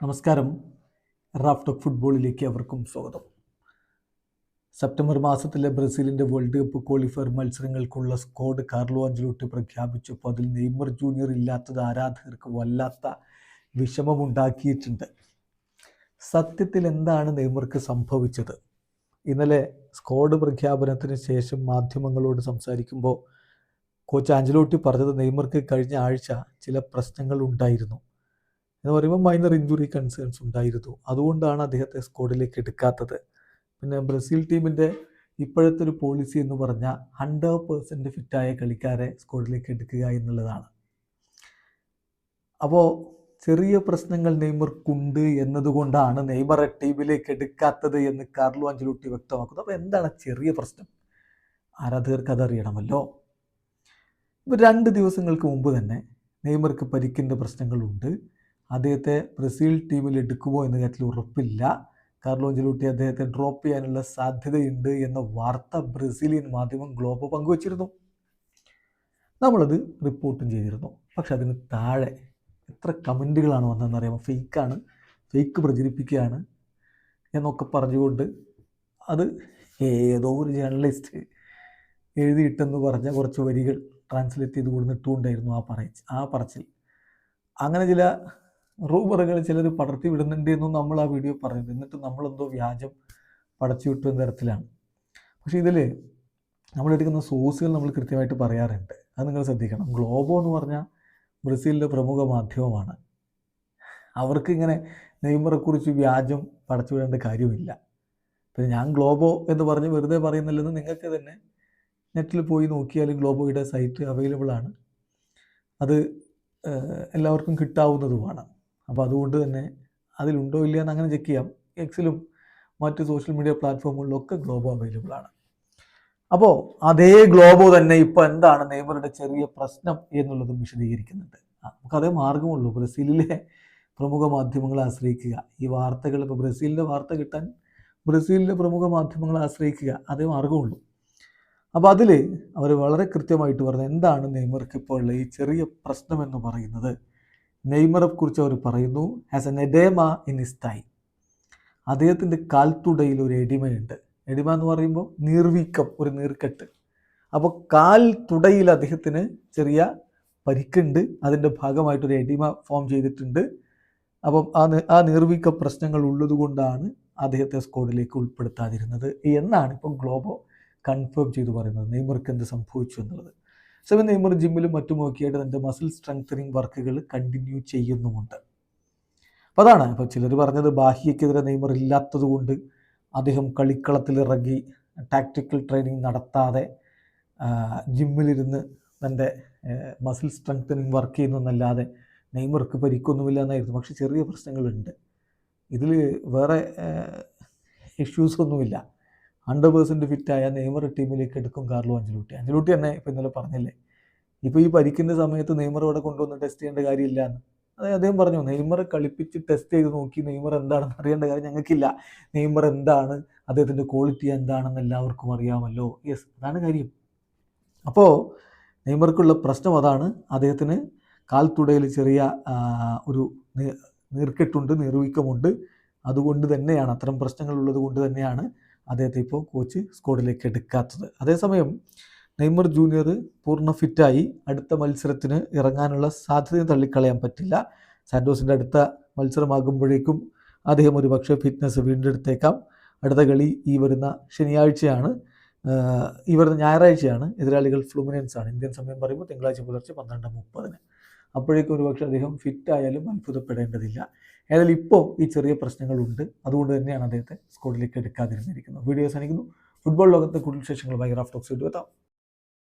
നമസ്കാരം. Raf talk ഫുട്ബോളിലേക്ക് അവർക്കും സ്വാഗതം. സെപ്റ്റംബർ മാസത്തിലെ ബ്രസീലിന്റെ വേൾഡ് കപ്പ് ക്വാളിഫയർ മത്സരങ്ങൾക്കുള്ള സ്ക്വാഡ് കാർലോ അഞ്ചലോട്ടി പ്രഖ്യാപിച്ചപ്പോൾ അതിൽ നെയ്മർ ജൂനിയർ ഇല്ലാത്തത് ആരാധകർക്ക് വല്ലാത്ത വിഷമമുണ്ടാക്കിയിട്ടുണ്ട്. സത്യത്തിൽ എന്താണ് നെയ്മർക്ക് സംഭവിച്ചത്? ഇന്നലെ സ്ക്വാഡ് പ്രഖ്യാപനത്തിന് ശേഷം മാധ്യമങ്ങളോട് സംസാരിക്കുമ്പോൾ കോച്ച് ആഞ്ചലോട്ടി പറഞ്ഞത് നെയ്മർക്ക് കഴിഞ്ഞ ആഴ്ച ചില പ്രശ്നങ്ങൾ ഉണ്ടായിരുന്നു. എന്ന് പറയുമ്പോൾ മൈനർ ഇഞ്ചുറി കൺസേൺസ് ഉണ്ടായിരുന്നു. അതുകൊണ്ടാണ് അദ്ദേഹത്തെ സ്ക്വാഡിലേക്ക് എടുക്കാത്തത്. പിന്നെ ബ്രസീൽ ടീമിന്റെ ഇപ്പോഴത്തെ ഒരു പോളിസി എന്ന് പറഞ്ഞാൽ ഹൺഡ്രഡ് പേഴ്സന്റ് ഫിറ്റായ കളിക്കാരെ സ്ക്വാഡിലേക്ക് എടുക്കുക എന്നുള്ളതാണ്. അപ്പോൾ ചെറിയ പ്രശ്നങ്ങൾ നെയ്മർക്കുണ്ട് എന്നതുകൊണ്ടാണ് നെയ്മറെ ടീമിലേക്ക് എടുക്കാത്തത് എന്ന് കാർലോ അഞ്ചലുട്ടി വ്യക്തമാക്കുന്നത് അപ്പോൾ എന്താണ് ചെറിയ പ്രശ്നം? ആരാധകർക്ക് അതറിയണമല്ലോ. ഇപ്പോൾ രണ്ട് ദിവസങ്ങൾക്ക് മുമ്പ് തന്നെ നെയ്മർക്ക് പരിക്കിന്റെ പ്രശ്നങ്ങളുണ്ട്. അദ്ദേഹത്തെ ബ്രസീൽ ടീമിൽ എടുക്കുമോ എന്ന കാര്യത്തിൽ ഉറപ്പില്ല. കാർലോ ജലൂട്ടി അദ്ദേഹത്തെ ഡ്രോപ്പ് ചെയ്യാനുള്ള സാധ്യതയുണ്ട് എന്ന വാർത്ത ബ്രസീലിയൻ മാധ്യമം ഗ്ലോബോ പങ്കുവച്ചിരുന്നു. നമ്മളത് റിപ്പോർട്ടും ചെയ്തിരുന്നു. പക്ഷെ അതിന് താഴെ എത്ര കമന്റുകളാണ് വന്നതെന്നറിയാമോ? ഫേക്കാണ് ഫേക്ക് പ്രചരിപ്പിക്കുകയാണ് എന്നൊക്കെ പറഞ്ഞുകൊണ്ട് അത് ഏതോ ഒരു ജേർണലിസ്റ്റ് എഴുതിയിട്ടെന്ന് പറഞ്ഞ കുറച്ച് വരികൾ ട്രാൻസ്ലേറ്റ് ചെയ്ത് കൊടുത്തിട്ടുണ്ടായിരുന്നു ആ പറയ ആ പറച്ചിൽ. അങ്ങനെ ചില റൂമറുകൾ ചിലർ പടർത്തി വിടുന്നുണ്ട് എന്നും നമ്മൾ ആ വീഡിയോ പറഞ്ഞത് എന്നിട്ട് നമ്മളെന്തോ വ്യാജം പടച്ചു വിട്ടു എന്ന തരത്തിലാണ്. പക്ഷേ ഇതിൽ നമ്മളെടുക്കുന്ന സോഴ്സുകൾ നമ്മൾ കൃത്യമായിട്ട് പറയാറുണ്ട്. അത് നിങ്ങൾ ശ്രദ്ധിക്കണം. ഗ്ലോബോ എന്ന് പറഞ്ഞാൽ ബ്രസീലിന്റെ പ്രമുഖ മാധ്യമമാണ്. അവർക്ക് ഇങ്ങനെ നെയ്മറെക്കുറിച്ച് വ്യാജം പടച്ചു വിടേണ്ട കാര്യമില്ല. പിന്നെ ഞാൻ ഗ്ലോബോ എന്ന് പറഞ്ഞ് വെറുതെ പറയുന്നില്ലെന്ന് നിങ്ങൾക്ക് തന്നെ നെറ്റിൽ പോയി നോക്കിയാൽ ഗ്ലോബോയുടെ സൈറ്റ് അവൈലബിൾ ആണ്. അത് എല്ലാവർക്കും കിട്ടാവുന്നതുമാണ്. അപ്പോൾ അതുകൊണ്ട് തന്നെ അതിലുണ്ടോ ഇല്ല എന്ന് അങ്ങനെ ചെക്ക് ചെയ്യാം. എക്സിലും മറ്റ് സോഷ്യൽ മീഡിയ പ്ലാറ്റ്ഫോമുകളിലൊക്കെ ഗ്ലോബോ അവൈലബിൾ ആണ്. അപ്പോൾ അതേ ഗ്ലോബോ തന്നെ ഇപ്പോൾ എന്താണ് നെയ്മറുടെ ചെറിയ പ്രശ്നം എന്നുള്ളതും വിശദീകരിക്കുന്നുണ്ട്. നമുക്കതേ മാർഗമുള്ളൂ ബ്രസീലിലെ പ്രമുഖ മാധ്യമങ്ങളെ ആശ്രയിക്കുക. ഈ വാർത്തകൾ ഇപ്പോൾ ബ്രസീലിന്റെ വാർത്ത കിട്ടാൻ ബ്രസീലിലെ പ്രമുഖ മാധ്യമങ്ങളെ ആശ്രയിക്കുക. അതേ മാർഗമുള്ളൂ അപ്പോൾ അതിൽ അവർ വളരെ കൃത്യമായിട്ട് പറഞ്ഞു എന്താണ് നെയ്മർക്ക് ഇപ്പോൾ ഉള്ള ഈ ചെറിയ പ്രശ്നം എന്ന് പറയുന്നത്. നെയ്മറെ കുറിച്ച് അവർ പറയുന്നു as an edema in his time അദ്ദേഹത്തിന്റെ കാൽത്തുടയിൽ ഒരു എഡിമയുണ്ട് എഡിമ എന്ന് പറയുമ്പോൾ നീർവീക്കം ഒരു നീർക്കെട്ട്. അപ്പോൾ കാൽ തുടയിൽ അദ്ദേഹത്തിന് ചെറിയ പരിക്കുണ്ട്. അതിന്റെ ഭാഗമായിട്ടൊരു എഡിമ ഫോം ചെയ്തിട്ടുണ്ട്. അപ്പം ആ ആ നീർവീക്ക പ്രശ്നങ്ങൾ ഉള്ളതുകൊണ്ടാണ് അദ്ദേഹത്തെ സ്കോഡിലേക്ക് ഉൾപ്പെടുത്താതിരുന്നത്. എന്നാണ് ഇപ്പോൾ ഗ്ലോബോ കൺഫേം ചെയ്തു പറയുന്നത്. നെയ്മർക്ക് എന്ത് സംഭവിച്ചു എന്നുള്ളത്. സെവൻ നെയ്മർ ജിമ്മിലും മറ്റും നോക്കിയായിട്ട് തന്റെ മസിൽ സ്ട്രെങ്തനിങ് വർക്കുകൾ കണ്ടിന്യൂ ചെയ്യുന്നുമുണ്ട്. അപ്പോൾ അതാണ്. ഇപ്പോൾ ചിലർ പറഞ്ഞത് ബാഹ്യക്കെതിരെ നെയ്മർ ഇല്ലാത്തതുകൊണ്ട് അദ്ദേഹം കളിക്കളത്തിലിറങ്ങി ടാക്ടിക്കൽ ട്രെയിനിങ് നടത്താതെ ജിമ്മിലിരുന്ന് തന്റെ മസിൽ സ്ട്രെങ്തനിങ് വർക്ക് ചെയ്യുന്നതെന്നല്ലാതെ നെയ്മർക്ക് പരിക്കൊന്നുമില്ല എന്നായിരുന്നു പക്ഷെ ചെറിയ പ്രശ്നങ്ങളുണ്ട്. ഇതിൽ വേറെ ഇഷ്യൂസ് ഒന്നുമില്ല. ഹൺഡ്രഡ് പേഴ്സന്റ് ഫിറ്റായ നെയ്മർ ടീമിലേക്ക് എടുക്കും കാർലോ അഞ്ചലൂട്ടി. അഞ്ചലൂട്ടി തന്നെ ഇപ്പോൾ ഇന്നലെ പറഞ്ഞില്ലേ? ഇപ്പോൾ ഈ പരിക്കുന്ന സമയത്ത് നെയ്മർ ഇവിടെ കൊണ്ടുവന്ന് ടെസ്റ്റ് ചെയ്യേണ്ട കാര്യമില്ല എന്ന് അതായത് അദ്ദേഹം പറഞ്ഞു നെയ്മർ കളിപ്പിച്ച് ടെസ്റ്റ് ചെയ്ത് നോക്കി നെയ്മർ എന്താണെന്ന് അറിയേണ്ട കാര്യം ഞങ്ങൾക്കില്ല. നെയ്മർ എന്താണ്? അദ്ദേഹത്തിന്റെ ക്വാളിറ്റി എന്താണെന്ന് എല്ലാവർക്കും അറിയാമല്ലോ. യെസ് അതാണ് കാര്യം. അപ്പോൾ നെയ്മർക്കുള്ള പ്രശ്നം അതാണ്. അദ്ദേഹത്തിന് കാൽത്തുടയിൽ ചെറിയ ഒരു നീർക്കെട്ടുണ്ട് നീർവീക്കമുണ്ട്. അതുകൊണ്ട് തന്നെയാണ് അത്തരം പ്രശ്നങ്ങൾ ഉള്ളത് കൊണ്ട് തന്നെയാണ് അദ്ദേഹത്തെ ഇപ്പോൾ കോച്ച് സ്ക്വാഡിലേക്ക് എടുക്കാത്തത്. അതേസമയം നെയ്മർ ജൂനിയർ പൂർണ ഫിറ്റായി അടുത്ത മത്സരത്തിന് ഇറങ്ങാനുള്ള സാധ്യത തള്ളിക്കളയാൻ പറ്റില്ല. സാൻഡോസിന്റെ അടുത്ത മത്സരമാകുമ്പോഴേക്കും അദ്ദേഹം ഒരു പക്ഷേ ഫിറ്റ്നസ് വീണ്ടെടുത്തേക്കാം. അടുത്ത കളി ഈ വരുന്ന ശനിയാഴ്ചയാണ്. ഈ വരുന്ന ഞായറാഴ്ചയാണ്. എതിരാളികൾ ഫ്ലുമിനൻസ് ആണ്. ഇന്ത്യൻ സമയം പറയുമ്പോൾ തിങ്കളാഴ്ച പുലർച്ചെ പന്ത്രണ്ട് മുപ്പതിന്. അപ്പോഴേക്കും ഒരു പക്ഷേ അദ്ദേഹം ഫിറ്റ് ആയാലും അത്ഭുതപ്പെടേണ്ടതില്ല. ഏതായാലും ഇപ്പോൾ ഈ ചെറിയ പ്രശ്നങ്ങളുണ്ട്. അതുകൊണ്ട് തന്നെയാണ് അദ്ദേഹത്തെ സ്കോഡിലേക്ക് എടുക്കാതിരുന്നിരിക്കുന്നത്. വീഡിയോ സാധിക്കുന്നു ഫുട്ബോൾ ലോകത്തെ കൂടുതൽ വിശേഷങ്ങളുമായി റാഫ് ടോക്സ് എത്താം.